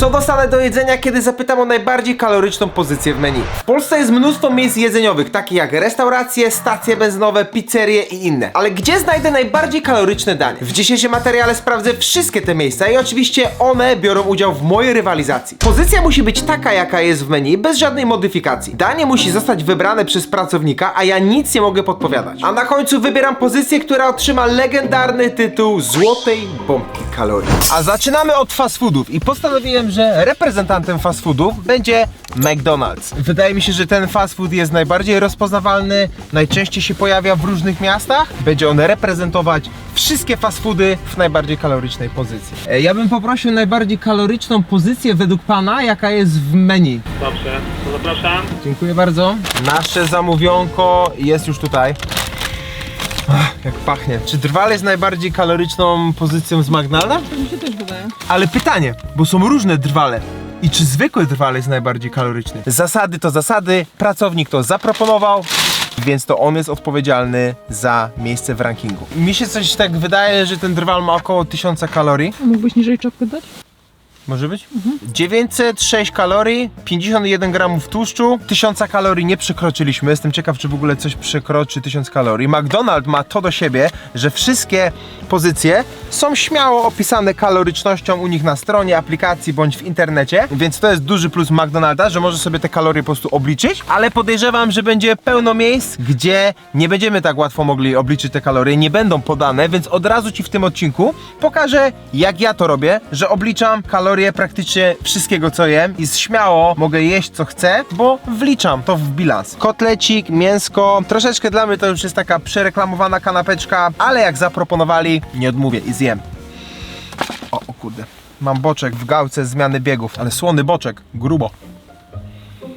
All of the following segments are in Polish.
Co dostanę do jedzenia, kiedy zapytam o najbardziej kaloryczną pozycję w menu? W Polsce jest mnóstwo miejsc jedzeniowych, takich jak restauracje, stacje benzynowe, pizzerie i inne. Ale gdzie znajdę najbardziej kaloryczne danie? W dzisiejszym materiale sprawdzę wszystkie te miejsca i oczywiście one biorą udział w mojej rywalizacji. Pozycja musi być taka, jaka jest w menu, bez żadnej modyfikacji. Danie musi zostać wybrane przez pracownika, a ja nic nie mogę podpowiadać. A na końcu wybieram pozycję, która otrzyma legendarny tytuł Złotej Bombki Kalorii. A zaczynamy od fast foodów i postanowiłem, że reprezentantem fast foodów będzie McDonald's. Wydaje mi się, że ten fast food jest najbardziej rozpoznawalny, najczęściej się pojawia w różnych miastach. Będzie on reprezentować wszystkie fast foody w najbardziej kalorycznej pozycji. E, Ja bym poprosił najbardziej kaloryczną pozycję według pana, jaka jest w menu. Dobrze, to zapraszam. Dziękuję bardzo. Nasze zamówionko jest już tutaj. Jak pachnie. Czy drwal jest najbardziej kaloryczną pozycją z McDonalda? Mi się też wydaje. Ale pytanie, bo są różne drwale. I czy zwykły drwal jest najbardziej kaloryczny? Zasady to zasady, pracownik to zaproponował, więc to on jest odpowiedzialny za miejsce w rankingu. Mi się coś tak wydaje, że ten drwal ma około 1000 kalorii. Mógłbyś niżej czapkę dać? Może być? 906 kalorii, 51 gramów tłuszczu, 1000 kalorii nie przekroczyliśmy. Jestem ciekaw, czy w ogóle coś przekroczy 1000 kalorii. McDonald's ma to do siebie, że wszystkie pozycje są śmiało opisane kalorycznością u nich na stronie, aplikacji bądź w internecie, więc to jest duży plus McDonalda, że może sobie te kalorie po prostu obliczyć, ale podejrzewam, że będzie pełno miejsc, gdzie nie będziemy tak łatwo mogli obliczyć te kalorie, nie będą podane, więc od razu Ci w tym odcinku pokażę, jak ja to robię, że obliczam kalorie praktycznie wszystkiego, co jem i śmiało mogę jeść, co chcę, bo wliczam to w bilans. Kotlecik, mięsko, troszeczkę dla mnie to już jest taka przereklamowana kanapeczka, ale jak zaproponowali, nie odmówię i zjem. O, o kurde. Mam boczek w gałce zmiany biegów, ale słony boczek, grubo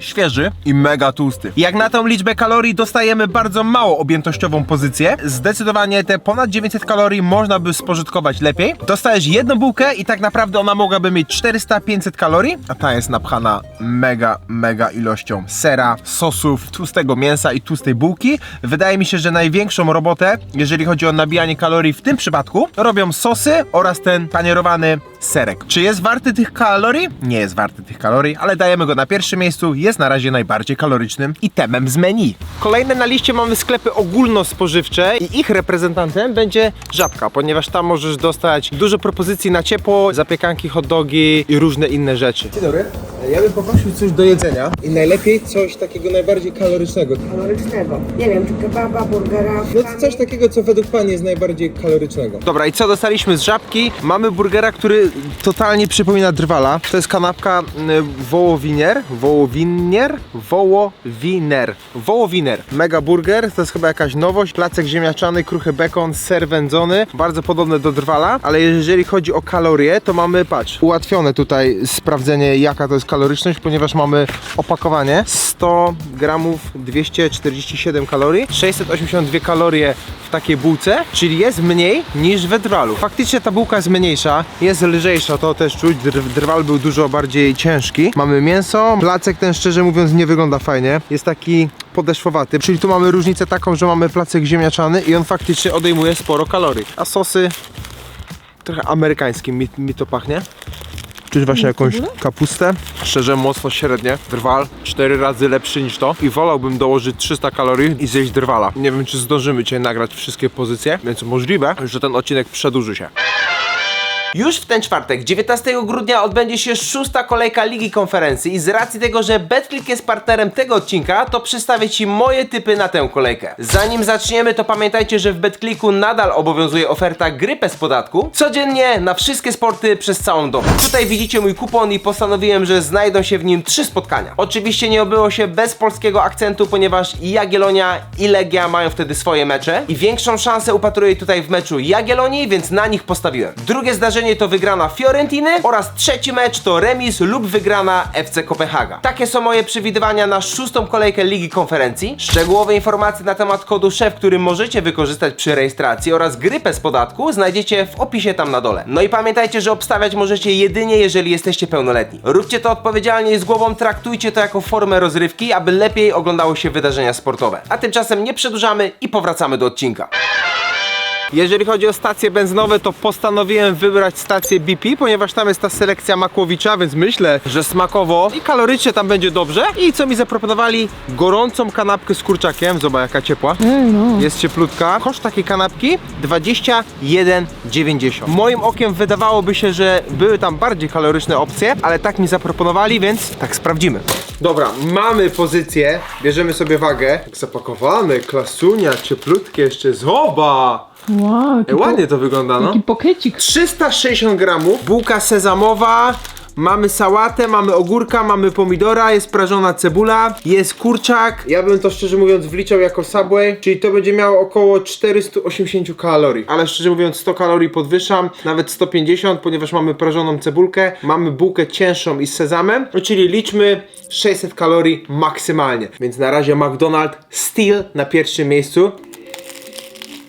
świeży i mega tłusty. Jak na tą liczbę kalorii dostajemy bardzo mało objętościową pozycję, zdecydowanie te ponad 900 kalorii można by spożytkować lepiej. Dostajesz jedną bułkę i tak naprawdę ona mogłaby mieć 400-500 kalorii, a ta jest napchana mega, mega ilością sera, sosów, tłustego mięsa i tłustej bułki. Wydaje mi się, że największą robotę, jeżeli chodzi o nabijanie kalorii w tym przypadku, robią sosy oraz ten panierowany serek. Czy jest warty tych kalorii? Nie jest warty tych kalorii, ale dajemy go na pierwszym miejscu. Jest na razie najbardziej kalorycznym itemem z menu. Kolejne na liście mamy sklepy ogólnospożywcze i ich reprezentantem będzie Żabka, ponieważ tam możesz dostać dużo propozycji na ciepło, zapiekanki, hot dogi i różne inne rzeczy. Dzień dobry. Ja bym poprosił coś do jedzenia i najlepiej coś takiego najbardziej kalorycznego. kalorycznego. Nie wiem, czy kebaba, burgera, No to coś takiego, co według Pani jest najbardziej kalorycznego. Dobra, i co dostaliśmy z żabki? Mamy burgera, który totalnie przypomina drwala. To jest kanapka y, wołowinier, wołowinier, wołowiner, wołowiner. Mega burger, to jest chyba jakaś nowość. Placek ziemniaczany, kruchy bekon, ser wędzony, bardzo podobne do drwala, ale jeżeli chodzi o kalorie, to mamy, patrz, ułatwione tutaj sprawdzenie, jaka to jest kaloryczność, ponieważ mamy opakowanie. 100 gramów 247 kalorii, 682 kalorie w takiej bułce, czyli jest mniej niż we drwalu. Faktycznie ta bułka jest mniejsza, jest lżejsza, to też czuć, Dr- drwal był dużo bardziej ciężki. Mamy mięso, placek ten szczerze mówiąc nie wygląda fajnie, jest taki podeszwowaty, czyli tu mamy różnicę taką, że mamy placek ziemniaczany i on faktycznie odejmuje sporo kalorii, a sosy? Trochę amerykańskim mi, mi to pachnie. Czuć właśnie jakąś kapustę. Szczerze, mocno średnie. Drwal cztery razy lepszy niż to. I wolałbym dołożyć 300 kalorii i zjeść drwala. Nie wiem, czy zdążymy dzisiaj nagrać wszystkie pozycje, więc możliwe, że ten odcinek przedłuży się. Już w ten czwartek, 19 grudnia, odbędzie się szósta kolejka Ligi Konferencji i z racji tego, że BetClick jest partnerem tego odcinka, to przedstawię Ci moje typy na tę kolejkę. Zanim zaczniemy, to pamiętajcie, że w BetClicku nadal obowiązuje oferta gry bez podatku. Codziennie na wszystkie sporty przez całą dobę. Tutaj widzicie mój kupon i postanowiłem, że znajdą się w nim trzy spotkania. Oczywiście nie obyło się bez polskiego akcentu, ponieważ i Jagiellonia i Legia mają wtedy swoje mecze i większą szansę upatruję tutaj w meczu Jagiellonii, więc na nich postawiłem. Drugie zdarzenie to wygrana Fiorentiny oraz trzeci mecz to remis lub wygrana FC Kopenhaga. Takie są moje przewidywania na szóstą kolejkę Ligi Konferencji. Szczegółowe informacje na temat kodu SZEF, który możecie wykorzystać przy rejestracji oraz grypę z podatku znajdziecie w opisie tam na dole. No i pamiętajcie, że obstawiać możecie jedynie jeżeli jesteście pełnoletni. Róbcie to odpowiedzialnie i z głową, traktujcie to jako formę rozrywki, aby lepiej oglądało się wydarzenia sportowe. A tymczasem nie przedłużamy i powracamy do odcinka. Jeżeli chodzi o stacje benzynowe, to postanowiłem wybrać stację BP, ponieważ tam jest ta selekcja Makłowicza, więc myślę, że smakowo i kalorycznie tam będzie dobrze. I co mi zaproponowali? Gorącą kanapkę z kurczakiem. Zobacz jaka ciepła. Ej, no. Jest cieplutka. Koszt takiej kanapki 21,90. Moim okiem wydawałoby się, że były tam bardziej kaloryczne opcje, ale tak mi zaproponowali, więc tak sprawdzimy. Dobra, mamy pozycję. Bierzemy sobie wagę. Tak zapakowane, klasunia, cieplutkie jeszcze. Zobacz! Wow, jaki, Ej, po, ładnie to wygląda, no. jaki pokiecik. 360 gramów, bułka sezamowa, mamy sałatę, mamy ogórka, mamy pomidora, jest prażona cebula, jest kurczak. Ja bym to szczerze mówiąc wliczał jako Subway, czyli to będzie miało około 480 kalorii. Ale szczerze mówiąc 100 kalorii podwyższam, nawet 150, ponieważ mamy prażoną cebulkę, mamy bułkę cięższą i z sezamem, no czyli liczmy 600 kalorii maksymalnie. Więc na razie McDonald's Steel na pierwszym miejscu.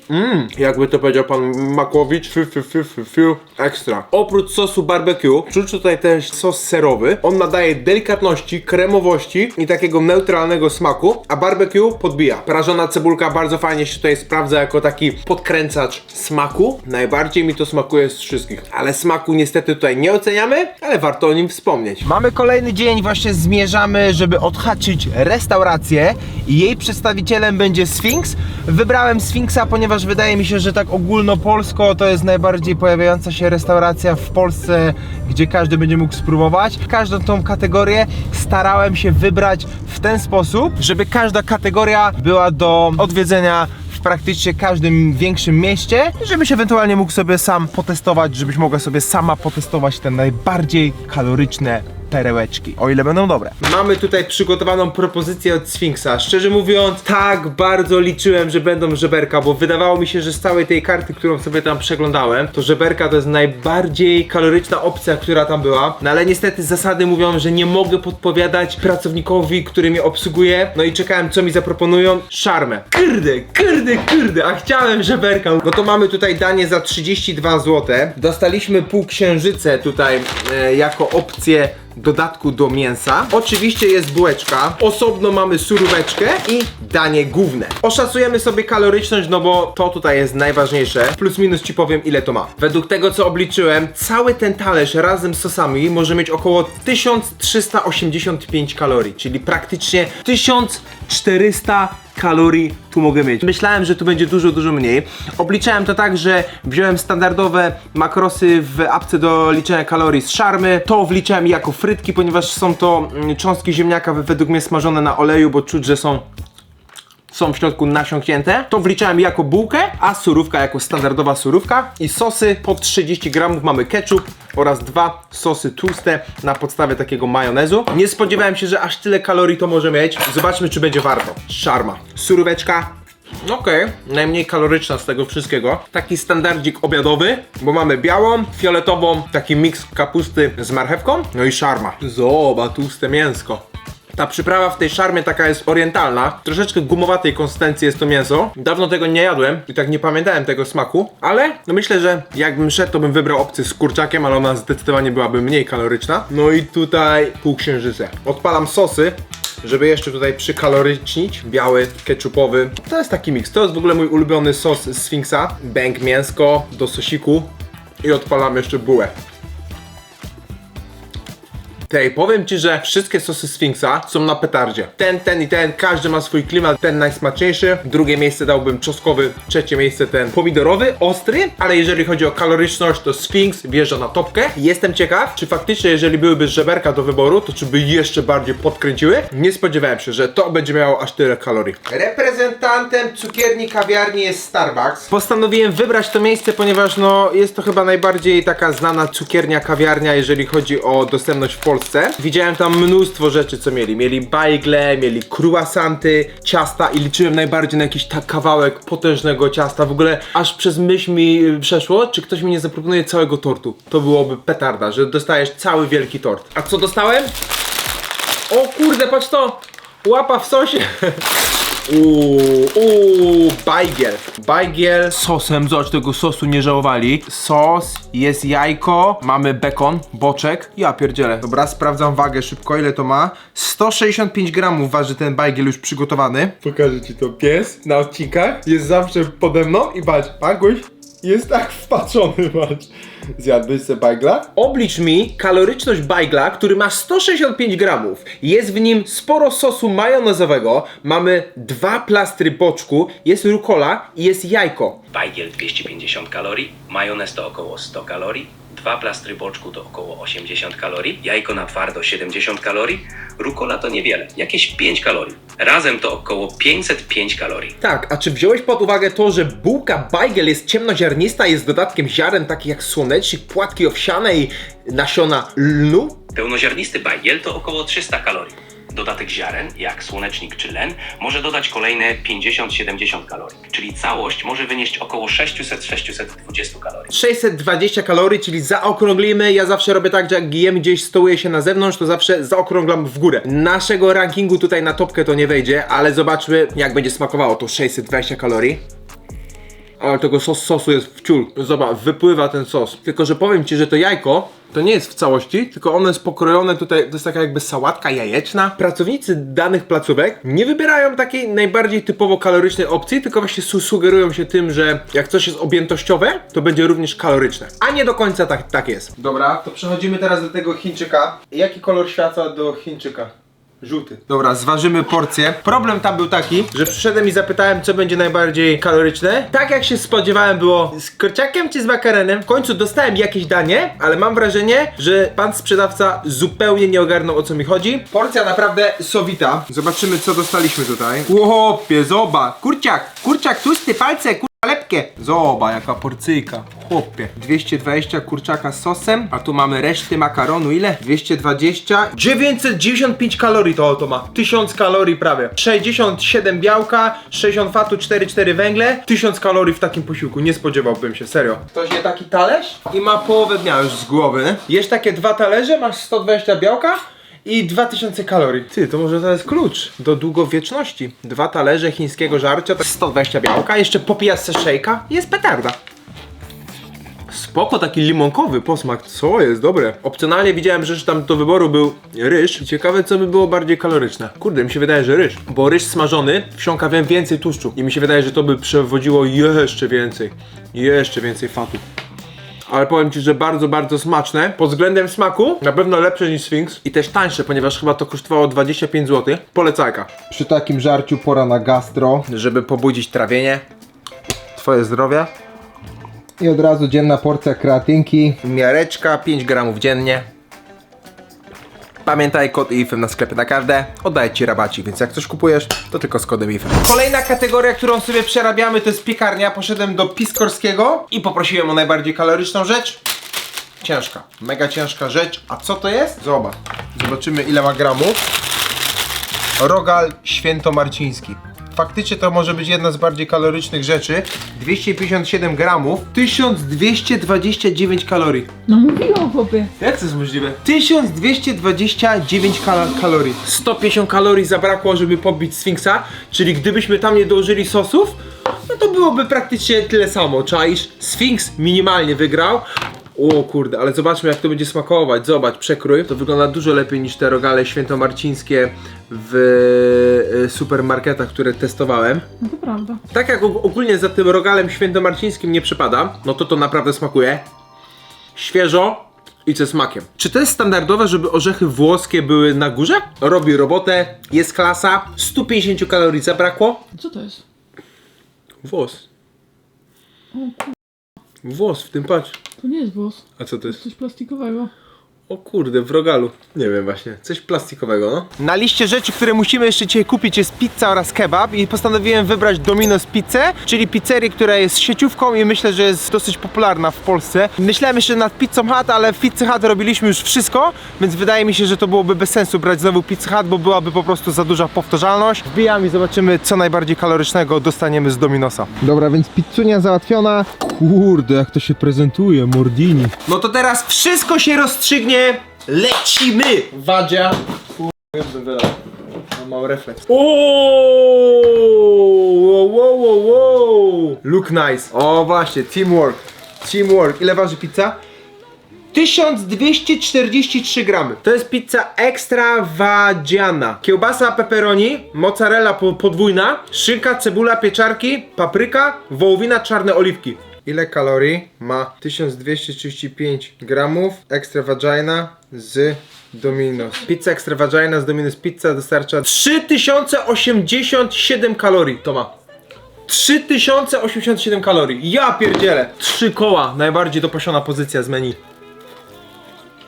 Mmm, jakby to powiedział pan Makłowicz, fiu, fiu, fiu, fiu, fiu, ekstra. Oprócz sosu barbecue, czuć tutaj też sos serowy. On nadaje delikatności, kremowości i takiego neutralnego smaku, a barbecue podbija. Prażona cebulka bardzo fajnie się tutaj sprawdza jako taki podkręcacz smaku. Najbardziej mi to smakuje z wszystkich, ale smaku niestety tutaj nie oceniamy, ale warto o nim wspomnieć. Mamy kolejny dzień, właśnie zmierzamy, żeby odhaczyć restaurację i jej przedstawicielem będzie Sphinx. Wybrałem Sphinxa, ponieważ wydaje mi się, że tak ogólnopolsko to jest najbardziej pojawiająca się restauracja w Polsce, gdzie każdy będzie mógł spróbować. Każdą tą kategorię starałem się wybrać w ten sposób, żeby każda kategoria była do odwiedzenia w praktycznie każdym większym mieście, żebyś ewentualnie mógł sobie sam potestować, żebyś mogła sobie sama potestować te najbardziej kaloryczne perełeczki, o ile będą dobre. Mamy tutaj przygotowaną propozycję od Sfinksa. Szczerze mówiąc, tak bardzo liczyłem, że będą żeberka, bo wydawało mi się, że z całej tej karty, którą sobie tam przeglądałem, to żeberka to jest najbardziej kaloryczna opcja, która tam była. No ale niestety zasady mówią, że nie mogę podpowiadać pracownikowi, który mnie obsługuje. No i czekałem, co mi zaproponują. Szarmę. Kurde, kurde, kurde, a chciałem żeberka. No to mamy tutaj danie za 32 zł. Dostaliśmy półksiężycę tutaj e, jako opcję dodatku do mięsa. Oczywiście jest bułeczka, osobno mamy suróweczkę i danie główne. Oszacujemy sobie kaloryczność, no bo to tutaj jest najważniejsze. Plus minus ci powiem ile to ma. Według tego co obliczyłem, cały ten talerz razem z sosami może mieć około 1385 kalorii, czyli praktycznie 1400 kalorii tu mogę mieć. Myślałem, że tu będzie dużo, dużo mniej. Obliczałem to tak, że wziąłem standardowe makrosy w apce do liczenia kalorii z szarmy. To wliczałem jako frytki, ponieważ są to mm, cząstki ziemniaka według mnie smażone na oleju, bo czuć, że są są w środku nasiąknięte. To wliczałem jako bułkę, a surówka jako standardowa surówka. I sosy po 30 gramów mamy ketchup oraz dwa sosy tłuste na podstawie takiego majonezu. Nie spodziewałem się, że aż tyle kalorii to może mieć. Zobaczmy, czy będzie warto. Szarma. Suróweczka. Okej, najmniej kaloryczna z tego wszystkiego. Taki standardzik obiadowy, bo mamy białą, fioletową, taki miks kapusty z marchewką, no i szarma. Zobacz, tłuste mięsko. Ta przyprawa w tej szarmie taka jest orientalna. Troszeczkę gumowatej konsystencji jest to mięso. Dawno tego nie jadłem i tak nie pamiętałem tego smaku, ale no myślę, że jakbym szedł, to bym wybrał opcję z kurczakiem, ale ona zdecydowanie byłaby mniej kaloryczna. No i tutaj półksiężyce. Odpalam sosy. Żeby jeszcze tutaj przykalorycznić, biały, ketchupowy. To jest taki miks. To jest w ogóle mój ulubiony sos z Sfinksa. Bęk mięsko do sosiku i odpalam jeszcze bułę. Tej, powiem ci, że wszystkie sosy Sfinksa są na petardzie. Ten, ten i ten, każdy ma swój klimat, ten najsmaczniejszy. Drugie miejsce dałbym czosnkowy, trzecie miejsce ten pomidorowy, ostry, ale jeżeli chodzi o kaloryczność, to Sphinx wjeżdża na topkę. Jestem ciekaw, czy faktycznie, jeżeli byłyby żeberka do wyboru, to czy by jeszcze bardziej podkręciły? Nie spodziewałem się, że to będzie miało aż tyle kalorii. Reprezentantem cukierni kawiarni jest Starbucks. Postanowiłem wybrać to miejsce, ponieważ no jest to chyba najbardziej taka znana cukiernia, kawiarnia, jeżeli chodzi o dostępność w Polsce. Widziałem tam mnóstwo rzeczy, co mieli. Mieli bajgle, mieli croissanty, ciasta i liczyłem najbardziej na jakiś tak kawałek potężnego ciasta. W ogóle aż przez myśl mi y, przeszło, czy ktoś mi nie zaproponuje całego tortu. To byłoby petarda, że dostajesz cały wielki tort. A co dostałem? O kurde, patrz to! Łapa w sosie! Uuu, uuu, bajgiel. Bajgiel z sosem, zobacz, tego sosu nie żałowali. Sos, jest jajko, mamy bekon, boczek. Ja pierdzielę. Dobra, sprawdzam wagę szybko, ile to ma. 165 gramów waży ten bajgiel już przygotowany. Pokażę ci to. Pies na odcinkach jest zawsze pode mną i patrz, Paguś jest tak wpatrzony, patrz. Zjadłbyś sobie bajgla? Oblicz mi kaloryczność bajgla, który ma 165 gramów. Jest w nim sporo sosu majonezowego, mamy dwa plastry boczku, jest rukola i jest jajko. Bajgiel 250 kalorii, majonez to około 100 kalorii, dwa plastry boczku to około 80 kalorii, jajko na twardo 70 kalorii, rukola to niewiele, jakieś 5 kalorii. Razem to około 505 kalorii. Tak, a czy wziąłeś pod uwagę to, że bułka bajgel jest ciemnoziarnista, jest dodatkiem ziaren takich jak słonecznik, płatki owsiane i nasiona lnu? Pełnoziarnisty bajgiel to około 300 kalorii. Dodatek ziaren, jak słonecznik czy len, może dodać kolejne 50-70 kalorii, czyli całość może wynieść około 600-620 kalorii. 620 kalorii, czyli zaokrąglimy. Ja zawsze robię tak, że jak jem gdzieś, stołuję się na zewnątrz, to zawsze zaokrąglam w górę. Naszego rankingu tutaj na topkę to nie wejdzie, ale zobaczmy jak będzie smakowało to 620 kalorii. Ale tego sos, sosu jest w ciul. Zobacz, wypływa ten sos. Tylko, że powiem Ci, że to jajko to nie jest w całości, tylko ono jest pokrojone tutaj, to jest taka jakby sałatka jajeczna. Pracownicy danych placówek nie wybierają takiej najbardziej typowo kalorycznej opcji, tylko właśnie su- sugerują się tym, że jak coś jest objętościowe, to będzie również kaloryczne. A nie do końca tak, tak jest. Dobra, to przechodzimy teraz do tego Chińczyka. Jaki kolor światła do Chińczyka? Żółty. Dobra, zważymy porcję. Problem tam był taki, że przyszedłem i zapytałem, co będzie najbardziej kaloryczne. Tak jak się spodziewałem, było z kurczakiem czy z makarenem. W końcu dostałem jakieś danie, ale mam wrażenie, że pan sprzedawca zupełnie nie ogarnął o co mi chodzi. Porcja naprawdę sowita. Zobaczymy, co dostaliśmy tutaj. Łopie, zoba. Kurczak, kurczak, tłusty palce, kur... Lepkie. Zoba, jaka porcyjka. Chłopie. 220 kurczaka z sosem, a tu mamy reszty makaronu. Ile? 220. 995 kalorii to oto ma. 1000 kalorii prawie. 67 białka, 60 fatu, 4,4 węgle. 1000 kalorii w takim posiłku. Nie spodziewałbym się, serio. Ktoś je taki talerz i ma połowę dnia już z głowy. Jesz takie dwa talerze, masz 120 białka i 2000 kalorii. Ty, to może to jest klucz do długowieczności. Dwa talerze chińskiego żarcia, to 120 białka, jeszcze popijasz se szejka i jest petarda. Spoko, taki limonkowy posmak, co jest dobre. Opcjonalnie widziałem, że tam do wyboru był ryż. Ciekawe, co by było bardziej kaloryczne. Kurde, mi się wydaje, że ryż. Bo ryż smażony wsiąka wiem więcej tłuszczu. I mi się wydaje, że to by przewodziło jeszcze więcej. Jeszcze więcej fatu. Ale powiem Ci, że bardzo, bardzo smaczne. Pod względem smaku na pewno lepsze niż Sphinx i też tańsze, ponieważ chyba to kosztowało 25 zł. Polecajka. Przy takim żarciu pora na gastro, żeby pobudzić trawienie. Twoje zdrowie. I od razu dzienna porcja kreatynki. Miareczka, 5 gramów dziennie. Pamiętaj, kod IFM na sklepie na każde oddaję Ci rabacik, więc jak coś kupujesz, to tylko z kodem IFM. Kolejna kategoria, którą sobie przerabiamy, to jest piekarnia. Poszedłem do Piskorskiego i poprosiłem o najbardziej kaloryczną rzecz. Ciężka, mega ciężka rzecz. A co to jest? Zobacz. Zobaczymy ile ma gramów. Rogal świętomarciński. Faktycznie to może być jedna z bardziej kalorycznych rzeczy. 257 gramów, 1229 kalorii. No mówiłam chłopie. Jak to jest możliwe? 1229 kal kalorii. 150 kalorii zabrakło, żeby pobić Sfinksa, czyli gdybyśmy tam nie dołożyli sosów, no to byłoby praktycznie tyle samo. Czaisz? Sfinks minimalnie wygrał. O kurde, ale zobaczmy jak to będzie smakować. Zobacz, przekrój. To wygląda dużo lepiej niż te rogale świętomarcińskie w e, supermarketach, które testowałem. No to prawda. Tak jak og- ogólnie za tym rogalem świętomarcińskim nie przypada, no to to naprawdę smakuje świeżo i ze smakiem. Czy to jest standardowe, żeby orzechy włoskie były na górze? Robi robotę, jest klasa, 150 kalorii zabrakło. Co to jest? Włos. Włos w tym patrz. To nie jest włos. A co to jest? Coś plastikowego. O kurde, w rogalu. Nie wiem właśnie, coś plastikowego, no. Na liście rzeczy, które musimy jeszcze dzisiaj kupić jest pizza oraz kebab i postanowiłem wybrać Domino's Pizzę, czyli pizzerię, która jest sieciówką i myślę, że jest dosyć popularna w Polsce. Myślałem jeszcze nad Pizzą Hut, ale w Pizzy Hut robiliśmy już wszystko, więc wydaje mi się, że to byłoby bez sensu brać znowu Pizza Hut, bo byłaby po prostu za duża powtarzalność. Wbijamy i zobaczymy, co najbardziej kalorycznego dostaniemy z Dominosa. Dobra, więc pizzunia załatwiona. Kurde, jak to się prezentuje, mordini. No to teraz wszystko się rozstrzygnie. Lecimy! Wadzia. Kurde, No, mam refleks. Wow, wow, wow! Look nice. O właśnie, teamwork. Teamwork. Ile waży pizza? 1243 gramy. To jest pizza extravagiana. Kiełbasa pepperoni, mozzarella po- podwójna, szynka, cebula, pieczarki, papryka, wołowina, czarne oliwki. Ile kalorii ma 1235 gramów extravagina z Domino's? Pizza extravagina z Domino's Pizza dostarcza 3087 kalorii. To ma. 3087 kalorii. Ja pierdzielę. Trzy koła. Najbardziej dopasiona pozycja z menu.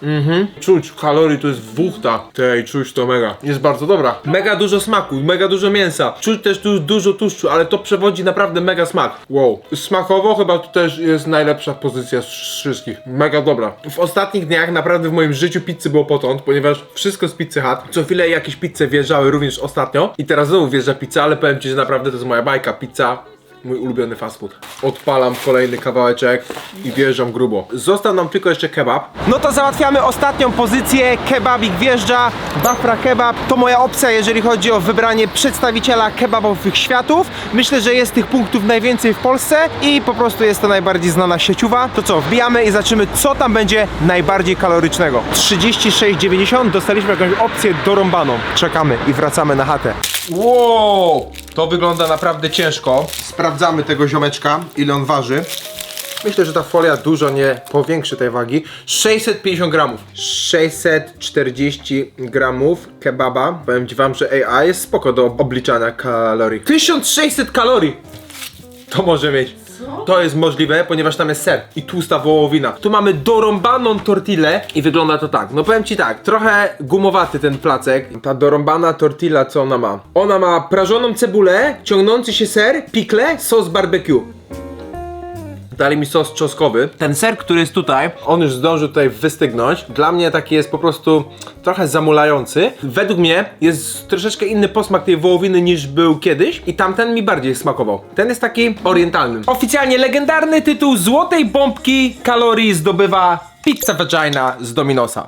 Mhm. Czuć kalorii to jest wuchta. Tej, czuć to mega. Jest bardzo dobra. Mega dużo smaku, mega dużo mięsa. Czuć też tu dużo tłuszczu, ale to przewodzi naprawdę mega smak. Wow. Smakowo chyba to też jest najlepsza pozycja z wszystkich. Mega dobra. W ostatnich dniach naprawdę w moim życiu pizzy było potąd, ponieważ wszystko z Pizzy Hut. Co chwilę jakieś pizze wjeżdżały również ostatnio. I teraz znowu wjeżdża pizza, ale powiem ci, że naprawdę to jest moja bajka. Pizza Mój ulubiony fast food. Odpalam kolejny kawałeczek i wjeżdżam grubo. Został nam tylko jeszcze kebab. No to załatwiamy ostatnią pozycję. Kebabik wjeżdża. Bafra kebab to moja opcja, jeżeli chodzi o wybranie przedstawiciela kebabowych światów. Myślę, że jest tych punktów najwięcej w Polsce i po prostu jest to najbardziej znana sieciowa. To co, wbijamy i zobaczymy, co tam będzie najbardziej kalorycznego. 36,90 dostaliśmy jakąś opcję dorąbaną. Czekamy i wracamy na chatę. Wow, to wygląda naprawdę ciężko. Sprawdzamy tego ziomeczka, ile on waży. Myślę, że ta folia dużo nie powiększy tej wagi. 650 gramów. 640 gramów kebaba. Powiem ci wam, że AI jest spoko do obliczania kalorii. 1600 kalorii! To może mieć. To jest możliwe, ponieważ tam jest ser i tłusta wołowina. Tu mamy dorąbaną tortillę i wygląda to tak. No powiem ci tak, trochę gumowaty ten placek. Ta dorąbana tortilla, co ona ma? Ona ma prażoną cebulę, ciągnący się ser, pikle, sos barbecue. Dali mi sos czosnkowy. Ten ser, który jest tutaj, on już zdążył tutaj wystygnąć. Dla mnie taki jest po prostu trochę zamulający. Według mnie jest troszeczkę inny posmak tej wołowiny niż był kiedyś i tamten mi bardziej smakował. Ten jest taki orientalny. Oficjalnie legendarny tytuł złotej bombki kalorii zdobywa Pizza Vagina z Dominosa.